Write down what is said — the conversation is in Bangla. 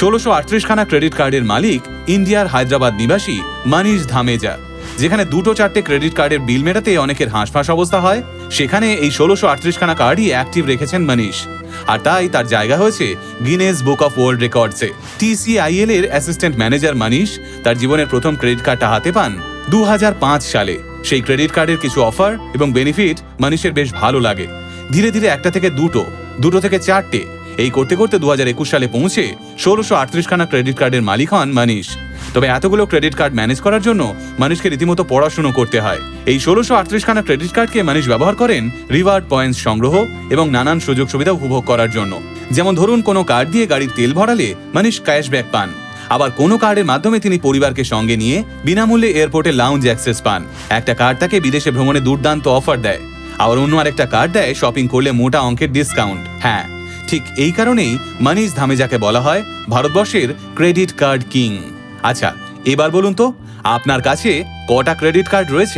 ষোলোশো আটত্রিশখানা ক্রেডিট কার্ডের মালিক ইন্ডিয়ার হায়দ্রাবাদ নিবাসী মানিশ ধামেজা, যেখানে দুটো চারটে ক্রেডিট কার্ডের বিল মেটাতে অনেকের হাঁসফাঁস অবস্থা হয়। সেখানে এই ষোলোশো আটত্রিশখানা কার্ডই অ্যাক্টিভ রেখেছেন মানিশ। আর তাই তার জায়গা হয়েছে গিনেস বুক অফ ওয়ার্ল্ড রেকর্ডসে টিসিআইএল এর অ্যাসিস্ট্যান্ট ম্যানেজার মানিশ তার জীবনের প্রথম ক্রেডিট কার্ডটা হাতে পান দু হাজার পাঁচ সালে। সেই ক্রেডিট কার্ডের কিছু অফার এবং বেনিফিট মানিশের বেশ ভালো লাগে। ধীরে ধীরে একটা থেকে দুটো দুটো থেকে চারটে এই করতে করতে দু হাজার একুশ সালে পৌঁছে ষোলোশো আটত্রিশখানা ক্রেডিট কার্ডের মালিক হন মানিশ। তবে এতগুলো ক্রেডিট কার্ড ম্যানেজ করার জন্য মানুষকে রীতিমতো পড়াশুনো করতে হয়। এই ষোলোশো আটত্রিশখানা ক্রেডিট কার্ডকে মানুষ ব্যবহার করেন রিওয়ার্ড পয়েন্টস সংগ্রহ এবং নানান সুযোগ সুবিধা উপভোগ করার জন্য। যেমন ধরুন, কোনো কার্ড দিয়ে গাড়ির তেল ভরালে মানুষ ক্যাশব্যাক পান। আবার কোনো কার্ডের মাধ্যমে তিনি পরিবারকে সঙ্গে নিয়ে বিনামূল্যে এয়ারপোর্টে লাউঞ্জ অ্যাক্সেস পান। একটা কার্ড তাকে বিদেশে ভ্রমণে দুর্দান্ত অফার দেয়। আবার অন্য আরেকটা কার্ড দেয়, শপিং করলে মোটা অঙ্কের ডিসকাউন্ট। হ্যাঁ ঠিক এই কারণেই মানিশ ধামেজাকে বলা হয় ভারতবর্ষের ক্রেডিট কার্ড কিং। আচ্ছা এবার বলুন তো, আপনার কাছে কটা ক্রেডিট কার্ড রয়েছে?